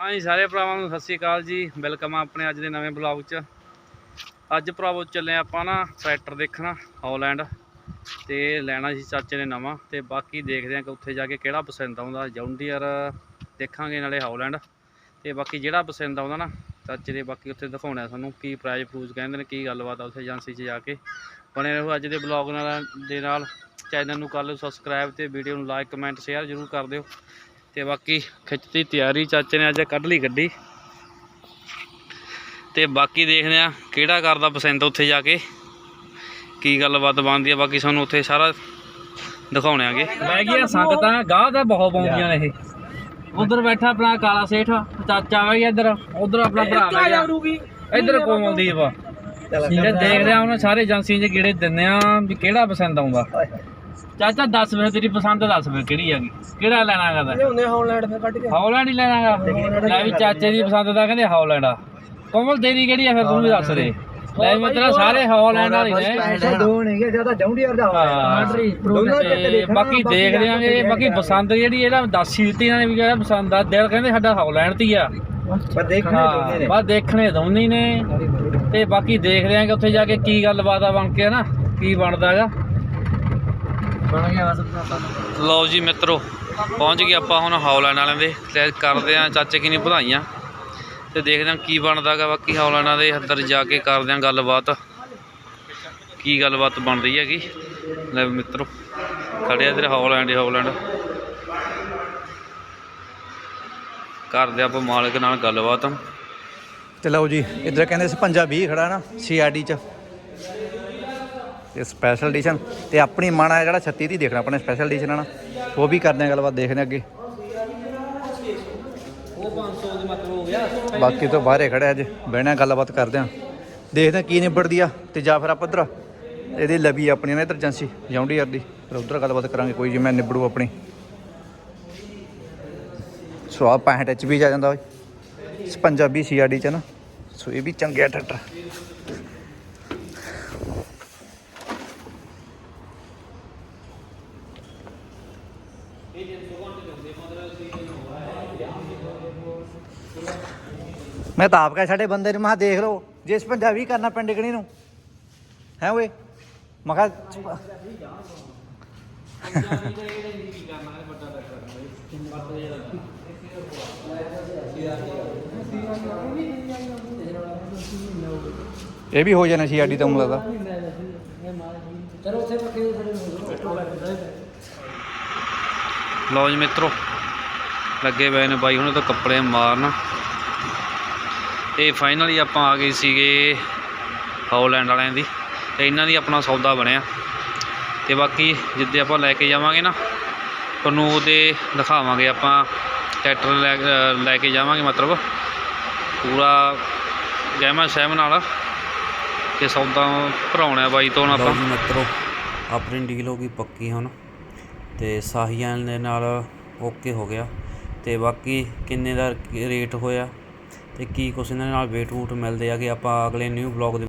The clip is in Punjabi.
ਹਾਂਜੀ ਸਾਰੇ ਭਰਾਵਾਂ ਨੂੰ ਸਤਿ ਸ਼੍ਰੀ ਅਕਾਲ ਜੀ। ਵੈਲਕਮ ਆ ਆਪਣੇ ਅੱਜ ਦੇ ਨਵੇਂ ਬਲੌਗ 'ਚ। ਅੱਜ ਭਰਾਵੋ ਚੱਲੇ ਆਪਾਂ ਨਾ ਟਰੈਕਟਰ ਦੇਖਣਾ ਹੌਲੈਂਡ ਤੇ ਲੈਣਾ ਸੀ ਚਾਚੇ ਨੇ ਨਵਾਂ ਤੇ ਬਾਕੀ ਦੇਖਦੇ ਆਂ ਕਿ ਉੱਥੇ ਜਾ ਕੇ ਕਿਹੜਾ ਪਸੰਦ ਆਉਂਦਾ। ਜੌਂਡੀਅਰ ਦੇਖਾਂਗੇ ਨਾਲੇ ਹੌਲੈਂਡ ਤੇ ਬਾਕੀ ਜਿਹੜਾ ਪਸੰਦ ਆਉਂਦਾ ਨਾ, ਚਾਚੇ ਦੇ ਬਾਕੀ ਉੱਥੇ ਦਿਖਾਉਣਾ ਤੁਹਾਨੂੰ ਕੀ ਪ੍ਰਾਈਜ਼ ਫਰੂਜ਼ ਕਹਿੰਦੇ ਨੇ, ਕੀ ਗੱਲਬਾਤ ਆ ਉੱਥੇ ਏਜੰਸੀ 'ਚ ਜਾ ਕੇ। ਬਣੇ ਰਹੋ ਅੱਜ ਦੇ ਬਲੌਗ ਨਾਲ ਦੇ ਨਾਲ। ਚੈਨਲ ਨੂੰ ਕਰ ਲਿਓ ਸਬਸਕ੍ਰਾਈਬ ਤੇ ਵੀਡੀਓ ਨੂੰ ਲਾਈਕ ਕਮੈਂਟ ਸ਼ੇਅਰ ਜ਼ਰੂਰ ਕਰ ਦਿਓ। ਤੇ ਬਾਕੀ ਖਿੱਚਤੀ ਤਿਆਰੀ, ਚਾਚੇ ਨੇ ਅੱਜ ਕੱਢ ਲਈ ਗੱਡੀ। ਤੇ ਬਾਕੀ ਦੇਖਦੇ ਆ ਕਿਹੜਾ ਕਰਦਾ ਪਸੰਦ ਉੱਥੇ ਜਾ ਕੇ, ਕੀ ਗੱਲਬਾਤ ਬਣਦੀ ਆ, ਬਾਕੀ ਸਾਨੂੰ ਉੱਥੇ ਸਾਰਾ ਦਿਖਾਉਣੇ ਆਗੇ। ਲੈ ਗਈਆਂ ਸੰਗਤਾਂ, ਗਾਹ ਤਾਂ ਬਹੁਤ ਪਾਉਂਦੀਆਂ ਨੇ ਇਹ। ਉਧਰ ਬੈਠਾ ਆਪਣਾ ਕਾਲਾ ਸੇਠ, ਚਾਚਾ ਵਾ ਇੱਧਰ, ਉਧਰ ਆਪਣਾ ਭਰਾ ਵਾ ਇੱਧਰ ਕੋਮਲਦੀਪ ਜਿਹੜੇ ਦੇਖਦੇ ਆ ਉਹਨਾਂ ਸਾਰੇ ਏਜੰਸੀ 'ਚ ਕਿਹੜੇ ਦਿੰਦੇ ਆ, ਵੀ ਕਿਹੜਾ ਪਸੰਦ ਆਉਂਦਾ। ਚਾਚਾ ਦੱਸ ਫਿਰ ਤੇਰੀ ਪਸੰਦ ਦੱਸ ਫਿਰ ਕਿਹੜੀ ਹੈਗੀ ਕਿਹੜਾ ਲੈਣਾ ਹੈਗਾ ਲਿਆਉਂਦੇ ਹੌਲੈਂਡ ਫੇ ਕੱਢ ਕੇ। ਹੌਲੈਂਡ ਹੀ ਲੈਣਾਗਾ ਲੈ ਵੀ ਚਾਚੇ ਦੀ ਪਸੰਦ ਦਾ ਕਹਿੰਦੇ ਹੌਲੈਂਡ ਆ। ਕੋਮਲ ਤੇਰੀ ਕਿਹੜੀ ਆ ਫਿਰ ਤੂੰ ਵੀ ਦੱਸ ਦੇ। ਲੈ ਵੀ ਮਤਲਬ ਸਾਰੇ ਹੌਲੈਂਡ ਵਾਲੇ ਨੇ। ਐਸਾ ਦੋ ਹੈ ਜ਼ਿਆਦਾ ਜੌਂਡੀਅਰ ਦਾ ਹਾਂ। ਦੋਨੋਂ ਚੱਕ ਤੇ ਦੇਖਣਾ ਬਾਕੀ ਦੇਖ ਲਿਆਂਗੇ ਬਾਕੀ ਪਸੰਦ ਜਿਹੜੀ ਇਹਦਾ ਦੱਸ ਹੀ ਦਿੱਤੀ ਇਹਨਾਂ ਨੇ ਵੀ ਕਿਹੜਾ ਪਸੰਦ ਆ। ਦਿਲ ਕਹਿੰਦੇ ਸਾਡਾ ਹੌਲੈਂਡ ਤੇ ਹੀ ਆ। ਪਰ ਦੇਖਣੇ ਦੋਨੇ ਨੇ। ਬਸ ਦੇਖਣੇ ਦੋਨੇ ਹੀ ਨੇ। ਤੇ ਬਾਕੀ ਦੇਖ ਲਿਆਂਗੇ ਉੱਥੇ ਜਾ ਕੇ ਕੀ ਗੱਲਬਾਤ ਆ ਬਣ ਕੇ ਨਾ ਕੀ ਬਣਦਾ ਹੈਗਾ? ਲਓ ਜੀ ਮਿੱਤਰੋ ਪਹੁੰਚ ਗਏ ਆਪਾਂ ਹੁਣ ਹੌਲੈਂਡ ਵਾਲਿਆਂ ਦੇ। ਤੇ ਕਰਦੇ ਆ ਚਾਚੇ ਕੀ ਨਹੀਂ ਵਧਾਈਆਂ। ਤੇ ਦੇਖਦੇ ਆ ਕੀ ਬਣਦਾਗਾ ਬਾਕੀ ਹੌਲੈਂਡਾਂ ਦੇ ਅੰਦਰ ਜਾ ਕੇ ਕਰਦੇ ਆ ਗੱਲਬਾਤ। ਕੀ ਗੱਲਬਾਤ ਬਣ ਰਹੀ ਹੈਗੀ? ਲੈ ਮਿੱਤਰੋ ਖੜੇ ਆ ਤੇਰੇ ਹੌਲੈਂਡ ਹੌਲੈਂਡ। ਕਰਦੇ ਆਪਾਂ ਮਾਲਕ ਨਾਲ ਗੱਲਬਾਤ। ਤੇ ਲਓ ਜੀ ਇਧਰ ਕਹਿੰਦੇ ਸੀ 20 ਖੜਾ ਨਾ ਸੀਆਰਡੀ ਚ। ਤੇ ਸਪੈਸ਼ਲ ਐਡੀਸ਼ਨ ਤੇ ਆਪਣੀ ਮਨ ਆ ਜਿਹੜਾ 36 ਦੀ ਦੇਖਣਾ, ਆਪਣੇ ਸਪੈਸ਼ਲ ਐਡੀਸ਼ਨ ਨਾਲ ਉਹ ਵੀ ਕਰਦੇ ਆ ਗੱਲਬਾਤ, ਦੇਖਦੇ ਆ ਅੱਗੇ। ਉਹ 500 ਦੇ ਮਤਲਬ ਹੋ ਗਿਆ ਬਾਕੀ ਤੋਂ ਬਾਹਰੇ ਖੜਿਆ ਅੱਜ, ਬਹਿਣਾ, ਗੱਲਬਾਤ ਕਰਦੇ ਆ ਦੇਖਦੇ ਆ ਕੀ ਨਿਬੜਦੀ ਆ ਤੇ ਜਾਂ ਫਿਰ ਆਪਾਂ ਇੱਧਰ ਇਹਦੀ ਲਵੀ ਆਪਣੀ, ਨਾ ਇੱਧਰ ਏਜੰਸੀ ਯਾਰ ਦੀ। ਫਿਰ ਉੱਧਰ ਗੱਲਬਾਤ ਕਰਾਂਗੇ, ਕੋਈ ਜਿਵੇਂ ਨਿਬੜੂ ਆਪਣੀ। ਸੋ ਆ 65 ਐਚ ਵੀ ਜਾ ਜਾਂਦਾ ਓਏ। ਪੰਜਾਬੀ ਸੀਆਰਡੀ ਚ ਨਾ। ਸੋ ਇਹ ਵੀ ਚੰਗਿਆ ਟਰੈਕਟਰ ਮੈਂ ਤਾਂ ਆਪ ਕਹਾਂ ਸਾਡੇ ਬੰਦੇ ਨੂੰ, ਮੈਂ ਕਿਹਾ ਦੇਖ ਲਓ, ਜੇ ਇਸ ਪੰਜਾਬੀ ਕਰਨਾ ਪਿੰਡ ਕਿਹੜੀ ਨੂੰ। ਹੈ ਓਏ? ਮੈਂ ਕਿਹਾ ਇਹ ਵੀ ਹੋ ਜਾਣਾ ਸੀ ਆਡੀ ਤਾਂ ਮੈਨੂੰ ਲੱਗਦਾ ਚਲੋ ਉੱਥੇ ਪੱਕੇ ਲਓ ਜੀ ਮਿੱਤਰੋ, ਲੱਗੇ ਪਏ ਨੇ ਬਾਈ, ਹੁਣ ਤਾਂ ਕੱਪੜੇ ਮਾਰਨ। ਤੇ ਫਾਈਨਲੀ ਆਪਾਂ ਆ ਗਏ ਸੀਗੇ ਹੌਲੈਂਡ ਵਾਲਿਆਂ ਦੀ ਤੇ ਇਹਨਾਂ ਦੀ ਆਪਣਾ ਸੌਦਾ ਬਣਿਆ। ਤੇ ਬਾਕੀ ਜਿੱਦੇ ਆਪਾਂ ਲੈ ਕੇ ਜਾਵਾਂਗੇ ਨਾ, ਤੁਹਾਨੂੰ ਉਹਦੇ ਦਿਖਾਵਾਂਗੇ ਆਪਾਂ ਟਰੈਕਟਰ ਲੈ ਲੈ ਕੇ ਜਾਵਾਂਗੇ ਮਤਲਬ। ਪੂਰਾ ਗਹਿਮਾ ਸਹਿਮ ਨਾਲ ਤੇ ਸੌਦਾ ਭਰਾਉਣਾ ਬਾਈ ਤੋਂ ਹੁਣ ਲਓ ਆਪਾਂ ਮਿੱਤਰੋ, ਆਪਣੀ ਡੀਲ ਹੋ ਗਈ ਪੱਕੀ ਹੁਣ। ਤੇ ਸਾਹੀਆਂ ਦੇ ਨਾਲ ਓਕੇ ਹੋ ਗਿਆ। ਤੇ ਬਾਕੀ ਕਿੰਨੇ ਦਾ ਰੇਟ ਹੋਇਆ? ਅਤੇ ਕੀ ਕੁਛ ਇਹਨਾਂ ਨਾਲ ਵੇਟ ਵੂਟ ਮਿਲਦੇ ਆ ਕਿ ਆਪਾਂ ਅਗਲੇ ਨਿਊ ਬਲੌਗ ਦੇ